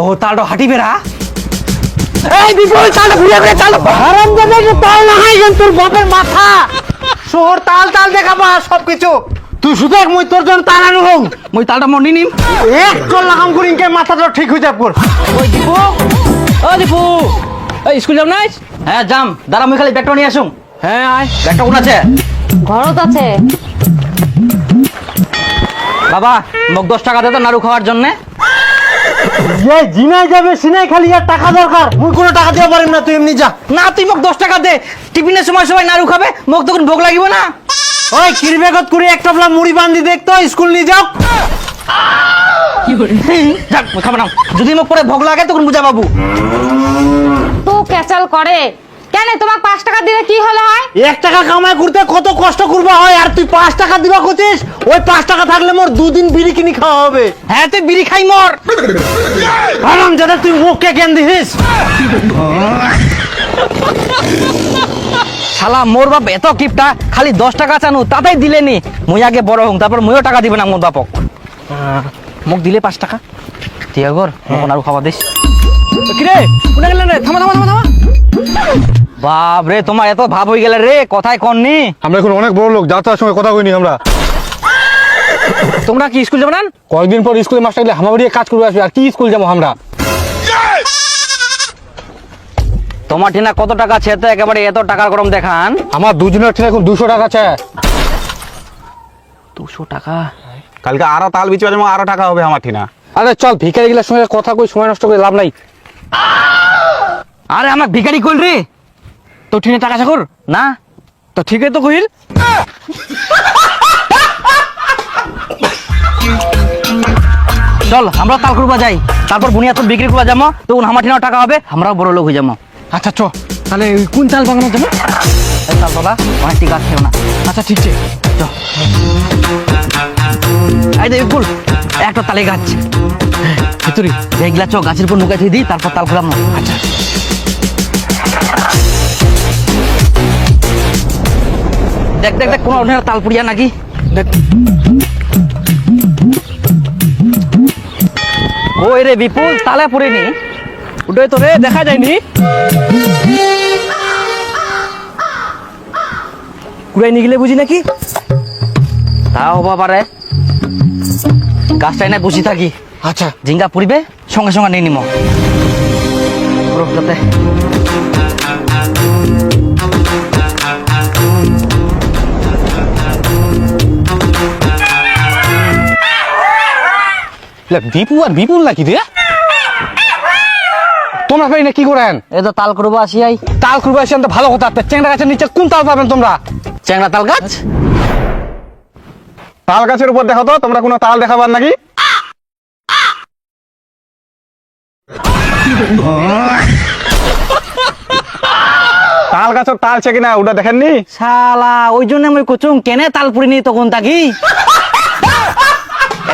ও তালটা হাঁটি বেড়া এই বিপুল তালটা ঘুরে ঘুরে হারাম যাবে যে তাল না হয় তোর বাপের মাথা। শহর তাল তাল দেখাবা সব কিছু তুই শুধু এক মই তোর জন্য তাল আনু হোক। মই তালটা মনি নিম। এক চল লাগাম করি ইনকে মাথাটা ঠিক হয়ে যাব ওই দীপু ও দীপু। এই স্কুল যাম নাই হ্যাঁ যাম। দাঁড়া মই খালি ব্যাগটা নিয়ে আসুন হ্যাঁ আয়। ব্যাগটা কোন আছে? ঘরত আছে। বাবা মোক দশ টাকা দে তো নাড়ু খাওয়ার জন্য। যে জিনাই যাবে সিনাই খালি আর টাকা দরকার। মুই কোনো টাকা দিতে পারিম না তুই এমনি যা। না তুই মোক দশ টাকা দে। টিফিনের সময় সবাই নাড়ু খাবে মোক তখন ভোগ লাগিব না। ওই কিরবেগত করে এক টপলা মুড়ি বান্ধি দেখতো স্কুল নিয়ে যাও। যাক খাব না যদি মোক পরে ভোগ লাগে তখন বুঝা বাবু তো ক্যাচাল করে। কেন তোমাক পাঁচ টাকা দিলে কি হলো হয়? এক টাকা কামাই করতে কত কষ্ট করবা হয়? আর তুই পাঁচ টাকা দিবা করছিস ওই পাঁচ টাকা থাকলে মোর দুদিন বিড়ি কিনি খাওয়া হবে। হ্যাঁ তুই বিড়ি খাই মর। আরাম যাতে তুই মুখকে কেন দিছিস? শালা মোর বাপ এত কিপটা খালি দশ টাকা চানু তাতেই দিলেনি মুই আগে বড় হং তারপর মুইও টাকা দিব না মোর বাপক। মোক দিলে পাঁচ টাকা? ঠিক আগর মোক আৰু খাওয়া দিস কিরে? কোনা গেলেন রে? থামা থামা থামা থামা। বাপ রে তোমার এত ভাব হয়ে গেলে রে কথাই কননি আমরা এখন অনেক বড় লোক যাত্রার সময় কথা কইনি আমরা। তোমরা কি স্কুল যাবে না কয়েকদিন পর স্কুলে মাস্টার গেলে হামাবাড়ি কাজ করবে আসবে আর কি স্কুল যাব আমরা? তোমার ঠিনা কত টাকা আছে? তো একেবারে এত টাকার গরম দেখান। আমার দুজনের ঠিক এখন দুশো টাকা আছে। দুশো টাকা? কালকে আরও তাল বিচে যাব আরও টাকা হবে আমার ঠিনা। আরে চল ভিখারি গেলার সঙ্গে কথা কই সময় নষ্ট করে লাভ নাই। আরে আমার ভিখারি কইল রে। তো ঠিনে টাকা চাকর না। তো ঠিকই তো কইল চল আমরা তাল করবা যাই। তারপর বুনিয়া তো বিক্রি করবা যাব তখন আমার ঠিনাও টাকা হবে আমরাও বড় লোক হয়ে যাব আচ্ছা চ। তাহলে কোন চাল বাগানো যাব এই তাল বাবা অনেক টিকা আছে না। আচ্ছা ঠিক আছে চ। এই দেখ ফুল একটা তালে গাছ। ভিতরি। দেখলা চ গাছের উপর নুকাই দিই তারপর তাল খুলাম আচ্ছা। দেখ দেখ দেখ কোনো অন্য তাল পুড়িয়া নাকি? দেখ। ওই রে বিপুল তালে পুড়িনি। ওটাই তো রে দেখা যায়নি। কুড়াই নিয়ে গেলে বুঝি নাকি? তাও হবা পারে গাছটাই না বসে থাকি। আচ্ছা। ঝিঙ্গা পুরিবে সঙ্গে সঙ্গে নিয়ে নিম। যাতে। বিপুল আর বিপুল নাকি রে? তোমরা ভাই না কি করেন এই তো তাল করব আসি আই। তাল তো ভালো কথা চেংড়া গাছের নিচে কোন তাল পাবেন তোমরা? চ্যাংড়া তাল গাছ? তাল গাছের উপর দেখো তো তোমরা কোনো তাল দেখাবার নাকি? তাল গাছের তাল আছে কিনা ওটা দেখেননি? শালা ওই জন্য আমি কুচুং কেনে তাল পুরিনি তখন তাকি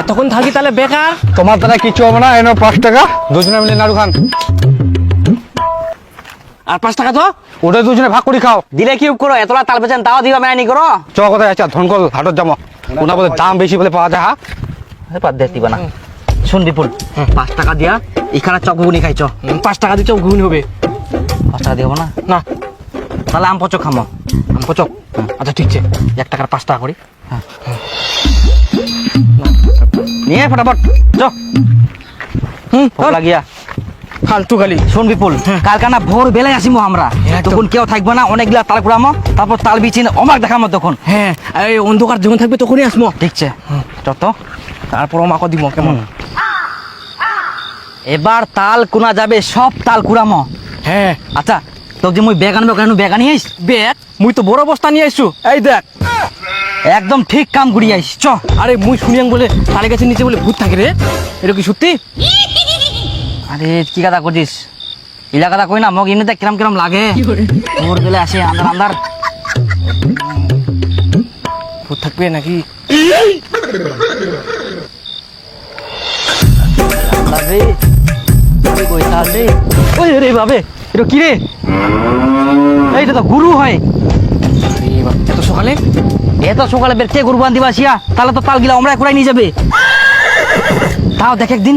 এতক্ষণ থাকি তাহলে বেকার? তোমার দ্বারা কিছু হবে না এনে পাঁচ টাকা। দুজনে মিলে নাড়ু খান। আর পাঁচ টাকা তো? ওটা দুজনে ভাগ করে খাও। দিলে কি করো? এতলা তাল বেচেন তাও দিবা মেয়ানি করো? চ কোথায় আছে ধনকল হাটত যাব। ওনা বলে দাম বেশি বলে পাওয়া যায়? এই বাদ দিয়ে দিবা না। শুন বিপুল পাঁচ টাকা দিয়া এখানে চক ঘুগনি খাইছ। পাঁচ টাকা দিতে ঘুগনি হবে। পাঁচ টাকা দিব না? না। তাহলে আম পচক খামো। আম পচক? আচ্ছা ঠিক আছে। এক টাকার পাঁচ টাকা করি। হ্যাঁ। নিয়ে ফটাফট। চ হুম লাগিয়া। ফালতু খালি শোন বিপুল কালকা না ভোর বেলায় আসিমো আমরা। তখন কেউ থাকবে না অনেকগুলা তাল তারপর তাল বিচিন অমাক দেখামো তখন। হ্যাঁ এই অন্ধকার যখন থাকবে তখনই আসমো ঠিকছে চত তারপর আমাকে দিব কেমন? এবার তাল কুনা যাবে সব তাল কুড়ামো। হ্যাঁ। আচ্ছা তোকে যে মুই ব্যাগ আনব কেন ব্যাগ আনি আইস? বেগ মুই তো বড় বস্তা নিয়ে আইসু। এই দেখ। একদম ঠিক কাম করি আইস। চ। আরে মুই শুনিয়াং বলে তালে গাছের নিচে বলে ভূত থাকে রে। এটা কি সত্যি? আরে কি কথা করছিস ইলা কথা কই না মোক এমনিতে কিরম কিরম লাগে। ভোর বেলা আসে আন্দার আন্দার ভূত থাকবে নাকি? ওই রে বাবে এটা কি রে? এইটা তো গুরু হয়। বাপ, এত সকালে? এত সকালে বের কে গরু বান্ধিবা আসিয়া? তাহলে তো তাল গিলা আমরা কুড়াই নিয়ে যাবে। তা দাও দেখ একদিন।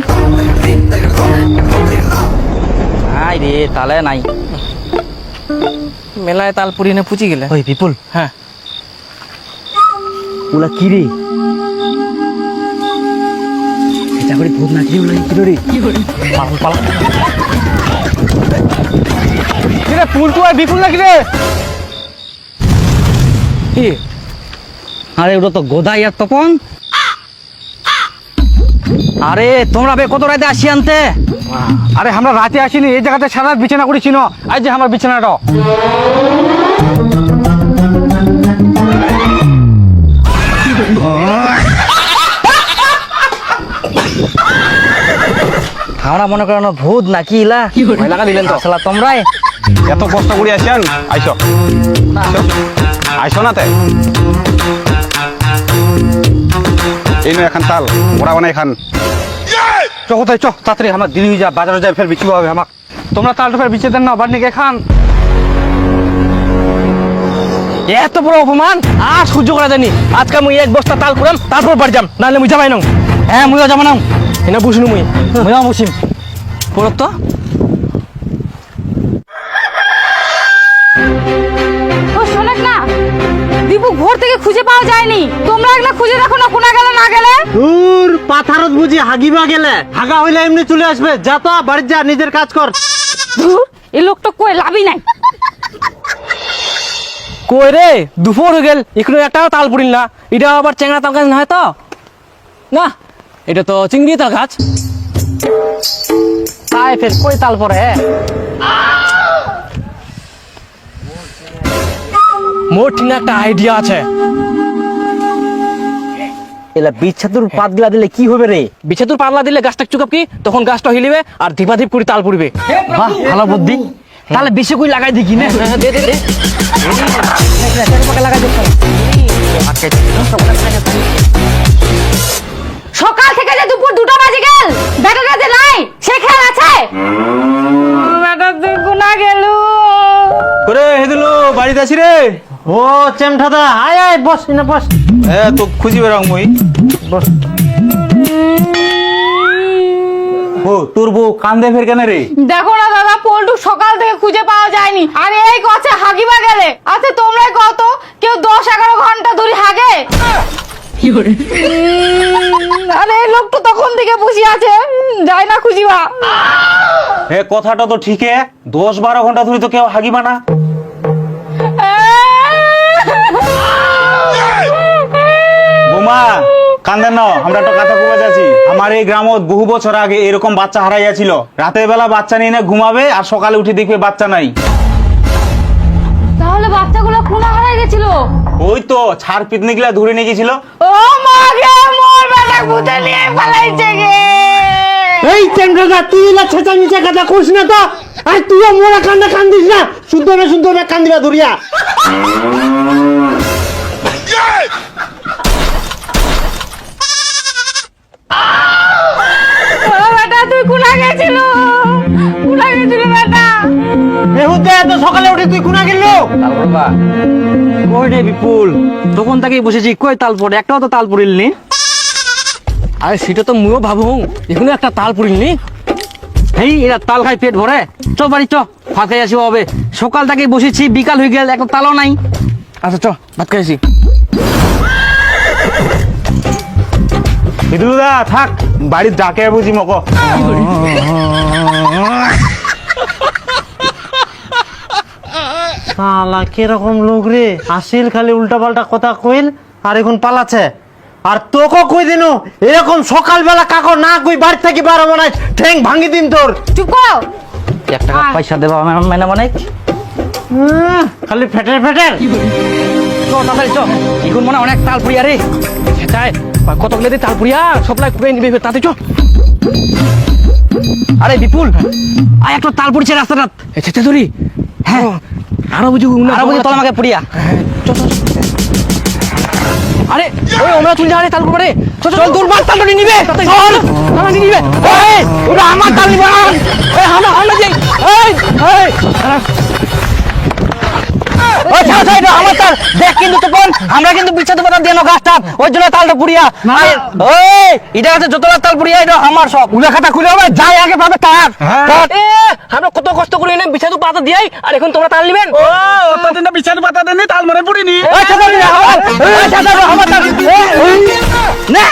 আই রে তালে নাই। মেলায় তাল পুরি না পুচি গেলে। ওই বিপুল। হ্যাঁ। ওলা কি রে? এটা করে ভূত নাকি ওলা? কি রে? পালা পালা। কিরে পুলটু আর বিপুল নাকি রে? কি? আরে ওটা তো গোদাই আর তপন। আরে তোমরা বে কত রাতে আসি আনতে? আরে আমরা রাতে আসিনি এই জায়গাতে সারা বিছানা করেছি না। আজ যে আমার বিছানাটা। আমরা মনে করো না ভূত নাকি ইলা? দিলেন তো। তোমরাই। এত কষ্ট করে আসেন আইসো। আইসো না তে। এই নো এখন তাল মোড়া বানাই খান। চ, কোথায়? চ, তাড়াতাড়ি আমার দেরি যা বাজারে যাই, ফের বিক্রি হবে আমাক। তোমরা তালটা ফের বিচে দেন না, বাড়ি নিয়ে খান। এত বড় অপমান, আর সহ্য করা জানি আজকে মুই এক বস্তা তাল কুড়াম, তারপর বাড়ি যাম, নাহলে মুই যাবাই নং হ্যাঁ মুইও যাব না এনা বুঝনু মুই, মুইও মুসিম পড়ত তো। দীপু ভোর থেকে খুঁজে পাওয়া যায়নি। তোমরা একলা খুঁজে দেখো না কোনা গেলে না গেলে? দূর পাথারত বুঝি হাগিবা গেলে। হাগা হইলে এমনি চলে আসবে। যা তো বাড়ি যা নিজের কাজ কর। ধুর, এই লোকটা কই লাভই নাই। কই রে দুপুর হয়ে গেল এখনও একটাও তাল পুরিল না। এটা আবার চেংড়া তাল গাছ না হয় তো? না এটা তো চিংড়ি তাল গাছ। তাই ফের কই তাল পরে মোর ঠিক একটা আইডিয়া আছে। এলা বিচ্ছাতুর পাত গিলা দিলে কি হবে রে? বিছেতুর পাতলা দিলে গাছটা চুকাপ কি? তখন গাছটা হিলিবে আর ধীপা ধীপ করে তাল পুড়বে। বাহ ভালো বুদ্ধি। তাহলে বেশি কই লাগাই দেখি না? দে দে দে। সকাল থেকে যে দুপুর দুটো বাজে গেল বেটাটা যে নাই সে খেয়াল আছে? বেটা তুই কোনা গেল। করে হেদিলো বাড়িতে আছি রে? ও চেমঠাদা আয় আয় বস না বস। এ তো খুঁজি বেড়াও মুই বস। ও তোর বউ কান্দে ফের কেন রে? দেখো না দাদা পল্টু সকাল থেকে খুঁজে পাওয়া যায়নি। আর এই গছে হাগিবা গেলে? আচ্ছা তোমরাই কত কেউ দশ এগারো ঘণ্টা ধরে হাগে? আরে এই লোকটা তখন থেকে বসে আছে। উম, যায় না খুঁজিবা। এ কথাটা তো ঠিক দশ বারো ঘণ্টা ধরে তো কেউ হাগিবা না। বোমা কান্দেন না আমরা একটা কথা কবে যাচ্ছি আমার এই গ্রামত বহু বছর আগে এরকম বাচ্চা হারাইয়াছিল রাতের বেলা বাচ্চা নিয়ে না ঘুমাবে আর সকালে উঠে দেখবে বাচ্চা নাই। তাহলে বাচ্চাগুলো কোনা হারাই গেছিল? ওই তো ছাড় পিতনি গুলা ধরে নিয়ে গেছিল। ও মাগে মোর বেটা ভূতে নিয়ে পালাইছে গে। এই তুই ছেঁচা মিচা কথা কইস না তো। আর তুইও মোরা কান্দা কান্দিস না। শুদ্ধ না শুদ্ধ না কান্দিবা ধরিয়া। তুই কুনা গেল কই রে বিপুল? তখন থেকেই বসেছি। কই তাল পড়ে? একটাও তো তাল পড়িল নি আরে সেটা তো মুও ভাবু। এখনও একটা তাল পুরিল হেই এরা তাল খাই পেট ভরে। চ বাড়ি চ। ভাত খাই আসিব হবে। সকাল বসেছি। বিকাল হয়ে গেল একটা তালও নাই। আচ্ছা চ ভাত খাইছি বিদুলদা থাক। বাড়ির ডাকে বুঝি মক শালা কীরকম লোক রে? আসিল খালি উল্টা পাল্টা কথা কইল আর এখন পালাছে আর তোকে কই দিনু? এরকম সকালবেলা কাকো না কই বাড়ি থেকে বার হব না ঠ্যাং ভাঙি দিন তোর। চুপ করো। এক টাকা পয়সা দেবা মেনা মানে। খালি ফেটের ফেটের। চ তাড়াতাড়ি চ। এখন মনে অনেক তাল পুরিয়া রে। সেটাই কতগুলো তাল পুরিয়া সবলাই কুড়ে নিবে তাতে চ। আরে বিপুল আয় একটা তাল পড়ছে রাস্তাটা। চেতে ধরি? হ্যাঁ। আরও বুঝি আরও বুঝি তোলা আমাকে পুরিয়া আরে ওই আমরা যা রে তাল করে চল চল দূর মার তালটা নিবে। চল তালা নিবে। ওই ওটা আমার তাল নিবে। এই হামা হামা যাই এই এই ওই ছাড় ছাড় আমার দেখ কিন্তু তখন আমরা কিন্তু বিচ্ছেদ পাতা দিয়ে গাছটা ওই জন্য তালটা পুড়িয়া ওই এটা আছে তাল পুড়িয়া এটা আমার সব উলা খুলে হবে যাই আগে পাবে তার। আমরা কত কষ্ট করে এনে বিচ্ছেদ পাতা দিয়াই আর এখন তোমরা তাল নিবেন ও অতদিন বিছান পাতা দেননি তাল মরে পড়িনি ওই আমার, ওই আমার তাল। নে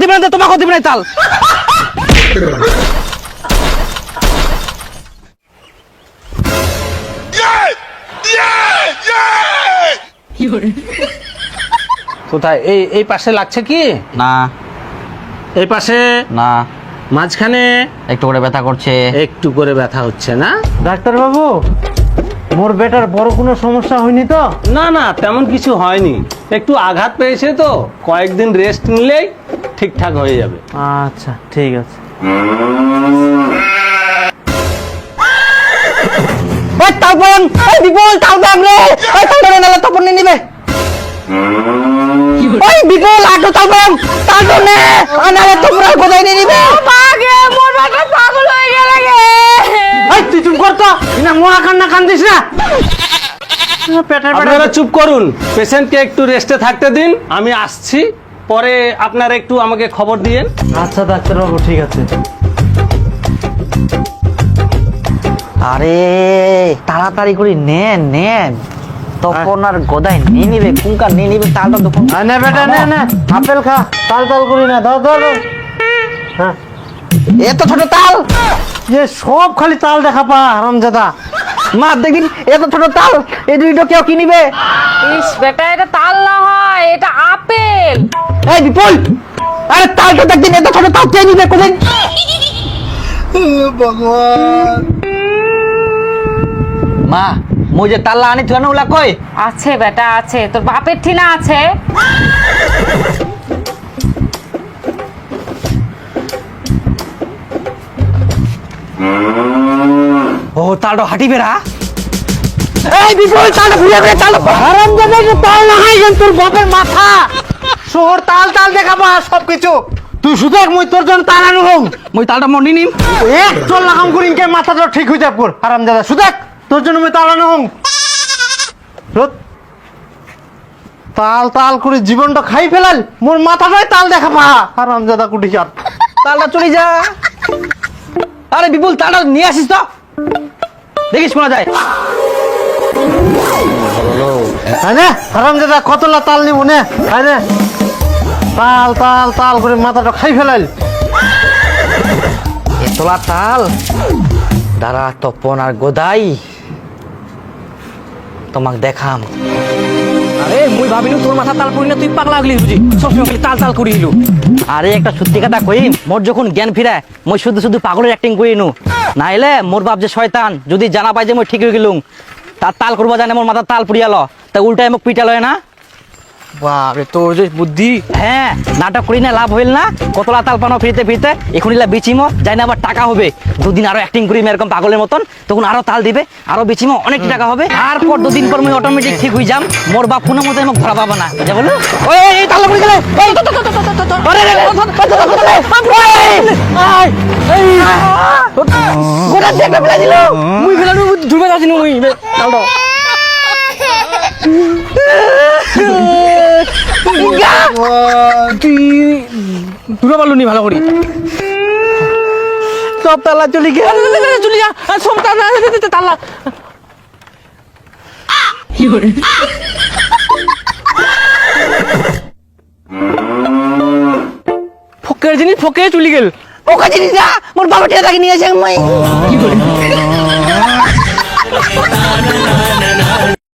দিবে না তোমাকে দিবে তাল কোথায়? এই এই পাশে লাগছে কি? না। এই পাশে? না। মাঝখানে? একটু করে ব্যথা করছে। একটু করে ব্যথা হচ্ছে না? ডাক্তার বাবু মোর বেটার বড় কোনো সমস্যা হয়নি তো? না না তেমন কিছু হয়নি। একটু আঘাত পেয়েছে তো কয়েকদিন রেস্ট নিলেই ঠিকঠাক হয়ে যাবে। আচ্ছা ঠিক আছে। ওই তালপন ওই বিপুল তাল ব্যাগ রে। ওই তাল নালে তপন নিয়ে নিবে। ওই বিপুল আটো তাল ব্যাগ তাল ধরে নে। নালে তপন আর কোথায় নিয়ে নিবে? পাগে মোর বাটা পাগল হয়ে গেল গে। এই তুই চুপ কর তো না মহা কান্না কান্দিস না। আপনারা চুপ করুন পেশেন্টকে একটু রেস্টে থাকতে দিন আমি আসছি পরে আপনারা একটু আমাকে খবর দিয়েন। আচ্ছা ডাক্তার বাবু ঠিক আছে। আরে তাড়াতাড়ি করে নেন নেন। তখন আর গোদাই নিয়ে নিবে কুঙ্কা নিয়ে নিবে তালটা তখন। নে বেটা নে নে আপেল খা তাল তাল করি না ধর ধর। হ্যাঁ। এত ছোট তাল। যে সব খালি তাল দেখা পা হারামজাদা। মা দেখদিন এত ছোট তাল এই দুইটা কেউ কি নিবে? ইস বেটা এটা তাল না হয় এটা আপেল। এই বিপুল! আরে তালটা দেখদিন এত ছোট তাল কে নিবে কোথায় মা মই যে তাল্লা আনি তুই ওলা কই? আছে বেটা আছে। তোর বাপের ঠিনা আছে। ও তালটা হাঁটি বেড়া? এই বিপুল তালটা ঘুরে ঘুরে তাল তাল তোর বাপের মাথা। শহর তাল তাল দেখা সব কিছু তুই শুধু এক মই তোর জন্য তাল আনু মই তালটা নিম। এক চল লাগাম করি ইনকে মাথাটা ঠিক হয়ে যাব কর হারামজাদা শুধু তোর জন্য আনু হোক রোদ। তাল তাল করে জীবনটা খাই ফেলাল। মোর মাথাটাই তাল দেখা পা। হারামজাদা কুটি চার তালটা চলে যা। আরে বিপুল তালটা নিয়ে আসিস তো। দেখিস শোনা যায়। হ্যাঁ হারামজাদা কতলা তাল নিব নে। হ্যাঁ তাল তাল তাল করে মাথাটা খাই ফেলাল। এতলা তাল, দাঁড়া, তপন আর গোদাই। তোমাক দেখাম। আরে মুই ভাবিনু তোর মাথা তাল পড়ি না তুই পাগলা হলি বুঝি সবসময় খালি তাল তাল করি হিলু আরে একটা সত্যি কথা কই মোর যখন জ্ঞান ফিরায় মই শুধু শুধু পাগলের অ্যাক্টিং করি নু। নাইলে মোর বাপ যে শয়তান যদি জানা পাই যে মই ঠিক হয়ে গেলুম তার তাল করব জানে মোর মাথা তাল পুড়িয়ালো তা উল্টায় মোক পিটালয় না? বাপরে তোর যে বুদ্ধি হ্যাঁ নাটক করি না লাভ হইল না কতলা তাল পানো ফিরতে ফিরতে এখন ইলা বিচিমো যাই না আবার টাকা হবে দুদিন আরও অ্যাক্টিং করি এরকম পাগলের মতন তখন আরও তাল দিবে আরও বিচিমো অনেক টাকা হবে আর পর দুদিন পর মুই অটোমেটিক ঠিক হয়ে যাম মোর বাপ কোনো মতো আমাকে ধরা পাবা না যা বলো ওই এই তাল পড়ে গেলে গোটা দেখবে ফেলে দিল মুই ফেলানো ধুবে যাচ্ছি মুই তালটা তুই দূরে পারল নি ভালো করি। সব তালা চলে গিয়ে চলে যা। সব তালা তালা। ফকের জিনিস ফকে চলে গেল। ওকে জিনিস না মোর বাবা টিয়া তাকে নিয়ে আসে আমি